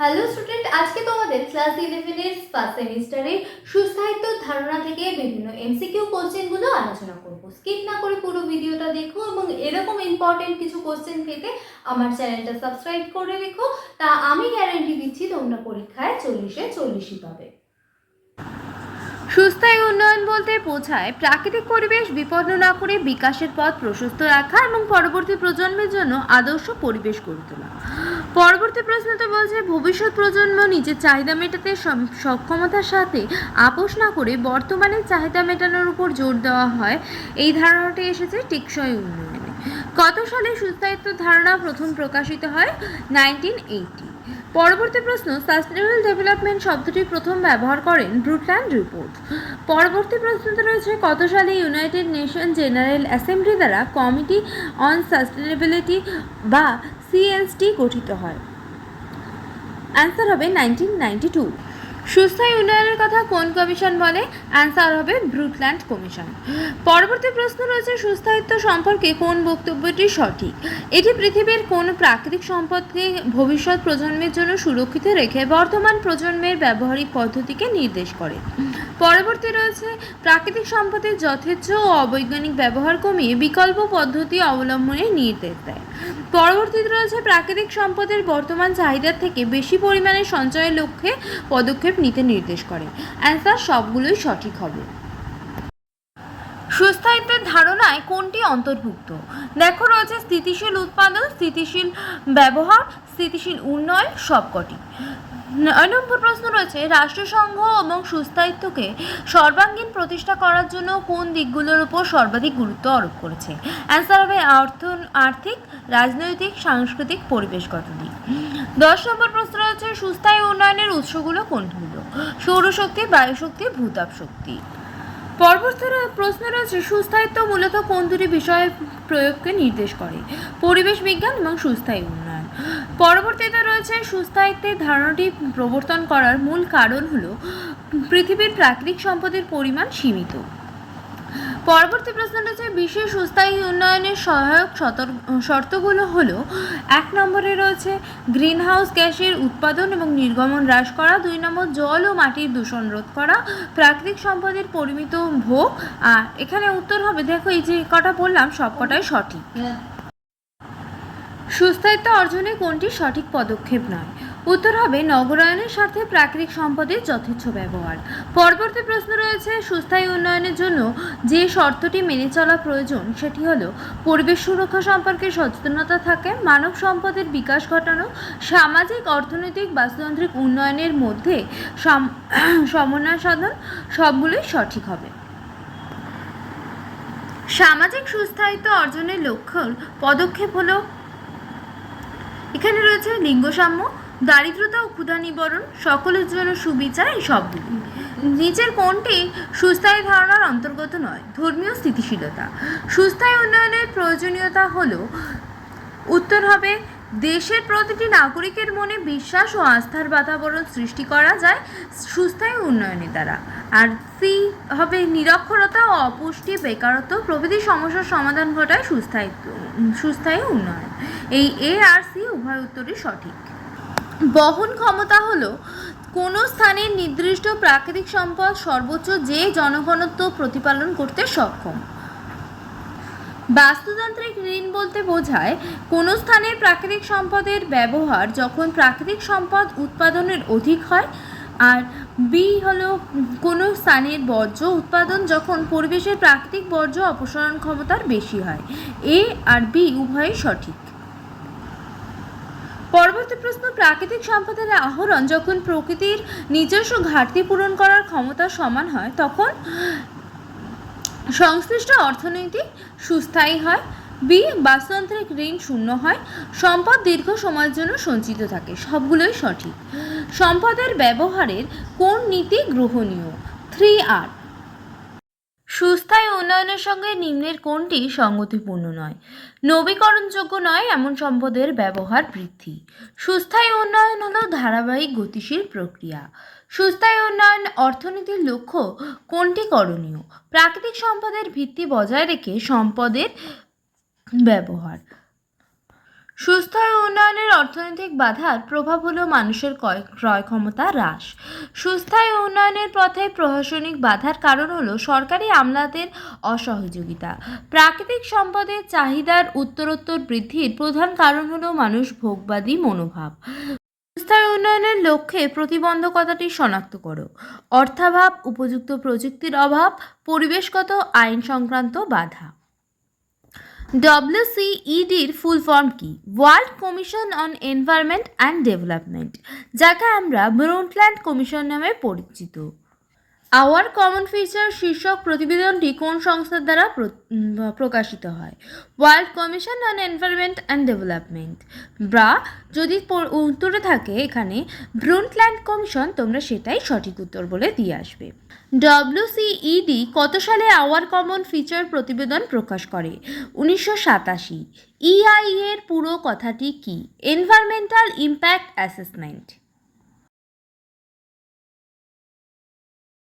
Hello student আজকে তোমাদের class ইলেভেনের ফার্স্ট সেমিস্টারের সুস্থায়িত্ব ধারণা থেকে বিভিন্ন এমসিকিউ কোশ্চেনগুলো আলোচনা করব। স্কিপ না করে পুরো ভিডিওটা দেখো এবং এরকম ইম্পর্টেন্ট কিছু কোশ্চেন পেতে আমার চ্যানেলটা সাবস্ক্রাইব করে রেখো। তা আমি গ্যারান্টি দিচ্ছি তোমরা পরীক্ষায় চল্লিশে চল্লিশই পাবে। সুস্থায়ী উন্নয়ন বলতে বোঝায় প্রাকৃতিক পরিবেশ বিপন্ন না করে বিকাশের পথ প্রশস্ত রাখা এবং পরবর্তী প্রজন্মের জন্য আদর্শ পরিবেশ গড়ে তোলা। পরবর্তী প্রশ্নতে বলছে, ভবিষ্যৎ প্রজন্ম নিজের চাহিদা মেটাতে সক্ষমতার সাথে আপোষ না করে বর্তমানে চাহিদা মেটানোর উপর জোর দেওয়া হয়। এই ধারণাটি এসেছে টেকসই উন্নয়নে। কত সালে সুস্থায়িত্ব ধারণা প্রথম প্রকাশিত হয়? Nineteen eighty. পরবর্তী প্রশ্ন সাস্টেনেবল ডেভেলপমেন্ট শব্দটি প্রথম ব্যবহার করেন ব্রুটল্যান্ড রিপোর্ট। পরবর্তী প্রশ্নতে রয়েছে, কত সালে ইউনাইটেড নেশন জেনারেল অ্যাসেম্বলি দ্বারা কমিটি অন সাস্টেনেবিলিটি বা সিএসটি গঠিত হয়? অ্যান্সার হবে নাইনটিন নাইনটি টু সুস্থায়ী উন্নয়নের কথা কোন কমিশন বলে? অ্যান্সার হবে ব্রুটল্যান্ড কমিশন পরবর্তী প্রশ্ন রয়েছে, সুস্থায়িত্ব সম্পর্কে কোন বক্তব্যটি সঠিক? এটি পৃথিবীর কোন প্রাকৃতিক সম্পদকে ভবিষ্যৎ প্রজন্মের জন্য সুরক্ষিত রেখে বর্তমান প্রজন্মের ব্যবহারিক পদ্ধতিকে নির্দেশ করে? পরবর্তী রয়েছে, প্রাকৃতিক সম্পদের যথেচ্ছ ও অবৈজ্ঞানিক ব্যবহার কমিয়ে বিকল্প পদ্ধতি অবলম্বনের নির্দেশ দেয়। পরবর্তীতে রয়েছে প্রাকৃতিক সম্পদের বর্তমান চাহিদার থেকে বেশি পরিমাণে সঞ্চয়ের লক্ষ্যে পদক্ষেপ নিতে নির্দেশ করে। অ্যান্সার, সবগুলোই সঠিক হবে। সুস্থায়িত্বের ধারণায় কোনটি অন্তর্ভুক্ত? দেখো রয়েছে স্থিতিশীল উৎপাদন, স্থিতিশীল ব্যবহার, স্থিতিশীল উন্নয়ন সবকটি। নয় নম্বর প্রশ্ন রয়েছে, রাষ্ট্রসংঘ এবং সুস্থায়িত্বকে সর্বাঙ্গীন প্রতিষ্ঠা করার জন্য কোন দিকগুলোর উপর সর্বাধিক গুরুত্ব আরোপ করেছে? অ্যান্সার হবে অর্থ আর্থিক, রাজনৈতিক, সাংস্কৃতিক পরিবেশগত দিক। দশ নম্বর প্রশ্ন রয়েছে, সুস্থায়ী উন্নয়নের উৎসগুলো কোনগুলো? সৌরশক্তি, বায়ুশক্তি ভূতাপ শক্তি পরবর্তী র- প্রশ্ন রয়েছে সুস্থায়িত্ব মূলত কোন দুটি বিষয়ের প্রয়োগকে নির্দেশ করে? পরিবেশ বিজ্ঞান এবং সুস্থায়ী উন্নয়ন। পরবর্তীতে রয়েছে সুস্থায়িত্বের ধারণাটি প্রবর্তন করার মূল কারণ হল পৃথিবীর প্রাকৃতিক সম্পদের পরিমাণ সীমিত। পরবর্তী প্রশ্ন রয়েছে বিশ্বের সুস্থায়ী উন্নয়নের সহায়ক শর্তগুলো হলো এক নম্বরে রয়েছে গ্রিনহাউস গ্যাসের উৎপাদন এবং নির্গমন হ্রাস করা দুই নম্বর জল ও মাটির দূষণ রোধ করা প্রাকৃতিক সম্পদের পরিমিত ভোগ আর এখানে উত্তর হবে দেখো এই যে কটা বললাম সব কটাই সঠিক। সুস্থায়িত্ব অর্জনে কোনটি সঠিক পদক্ষেপ নয়? উত্তর হবে নগরায়নের স্বার্থে প্রাকৃতিক সম্পদের যথেচ্ছ ব্যবহার। পরবর্তী প্রশ্ন রয়েছে, সুস্থায়ী উন্নয়নের জন্য যে শর্তটি মেনে চলা প্রয়োজন, সেটি হলো পরিবেশ সুরক্ষা সম্পর্কে সচেতনতা থাকে, মানব সম্পদের বিকাশ ঘটানো, সামাজিক, অর্থনৈতিক, বাস্তুতান্ত্রিক উন্নয়নের মধ্যে সাম- সমন্বয় সাধন সবগুলোই সঠিক হবে। সামাজিক সুস্থায়িত্ব অর্জনের লক্ষ্য, পদক্ষেপ হলো, এখানে রয়েছে লিঙ্গসাম্য দারিদ্রতা ও ক্ষুধা নিবারণ সকলের জন্য সুবিচার এই সবগুলি। নিচের কোনটি সুস্থায়ী ধারণার অন্তর্গত নয়? ধর্মীয় স্থিতিশীলতা। সুস্থায়ী উন্নয়নের প্রয়োজনীয়তা হল, উত্তর হবে, দেশের প্রতিটি নাগরিকের মনে বিশ্বাস ও আস্থার বাতাবরণ সৃষ্টি করা যায় সুস্থায়ী উন্নয়নের দ্বারা। আর সি হবে, নিরক্ষরতা ও অপুষ্টি, বেকারত্ব প্রভৃতি সমস্যার সমাধান ঘটায় সুস্থায়িত্ব, সুস্থায়ী উন্নয়ন। এই এ আর সি উভয় উত্তরই সঠিক। বহন ক্ষমতা হলো কোনো স্থানের নির্দিষ্ট প্রাকৃতিক সম্পদ সর্বোচ্চ যে জনঘনত্ব প্রতিপালন করতে সক্ষম। বাস্তুতান্ত্রিক ঋণ বলতে বোঝায়, কোনো স্থানের প্রাকৃতিক সম্পদের ব্যবহার যখন প্রাকৃতিক সম্পদ উৎপাদনের অধিক হয়, আর বি হলো কোনো স্থানের বর্জ্য উৎপাদন যখন পরিবেশের প্রাকৃতিক বর্জ্য অপসারণ ক্ষমতার বেশি হয়। এ আর বি উভয়ই সঠিক। পরবর্তী প্রশ্ন, প্রাকৃতিক সম্পদের আহরণ যখন প্রকৃতির নিজস্ব ঘাটতি পূরণ করার ক্ষমতা সমান হয়, তখন সংশ্লিষ্ট অর্থনৈতিক সুস্থায়ী হয় বি বাস্তুতান্ত্রিক ঋণ শূন্য হয়, সম্পদ দীর্ঘ সময়ের জন্য সঞ্চিত থাকে, সবগুলোই সঠিক। সম্পদের ব্যবহারের কোন নীতি গ্রহণীয়? থ্রি আর সুস্থায়ী উন্নয়নের সঙ্গে নিম্নের কোনটি সঙ্গতিপূর্ণ নয়? নবীকরণযোগ্য নয়, এমন সম্পদের ব্যবহার বৃদ্ধি। সুস্থায়ী উন্নয়ন হলো ধারাবাহিক গতিশীল প্রক্রিয়া। সুস্থায়ী উন্নয়ন অর্থনীতির লক্ষ্য কোনটি করণীয়? প্রাকৃতিক সম্পদের ভিত্তি বজায় রেখে সম্পদের ব্যবহার। সুস্থ অর্থনৈতিক বাধার প্রভাব হলো মানুষের ক্রয় ক্ষমতা হ্রাস। সুস্থায়ী উন্নয়নের পথে প্রশাসনিক বাধার কারণ হলো সরকারি আমলাদের অসহযোগিতা। প্রাকৃতিক সম্পদের চাহিদার উত্তরোত্তর বৃদ্ধির প্রধান কারণ হলো মানুষ ভোগবাদী মনোভাব। সুস্থায়ী উন্নয়নের লক্ষ্যে প্রতিবন্ধকতাটি শনাক্ত করো। অর্থাভাব, উপযুক্ত প্রযুক্তির অভাব, পরিবেশগত আইন সংক্রান্ত বাধা। ডব্লিউসিইডির ফুল ফর্ম কি? World Commission on Environment and Development যাকে আমরা ব্রুন্টল্যান্ড কমিশন নামে পরিচিত। আওয়ার কমন ফিচার শীর্ষক প্রতিবেদনটি কোন সংস্থার দ্বারা প্রকাশিত হয় World Commission on Environment and Development বা যদি উত্তরে থাকে এখানে ব্রুন্টল্যান্ড কমিশন তোমরা সেটাই সঠিক উত্তর বলে দিয়ে আসবে ডব্লিউসিইডি কত সালে আওয়ার কমন ফিচার প্রতিবেদন প্রকাশ করে উনিশশো সাতাশি ইআই এর পুরো কথাটি কি এনভায়রনমেন্টাল ইম্প্যাক্ট অ্যাসেসমেন্ট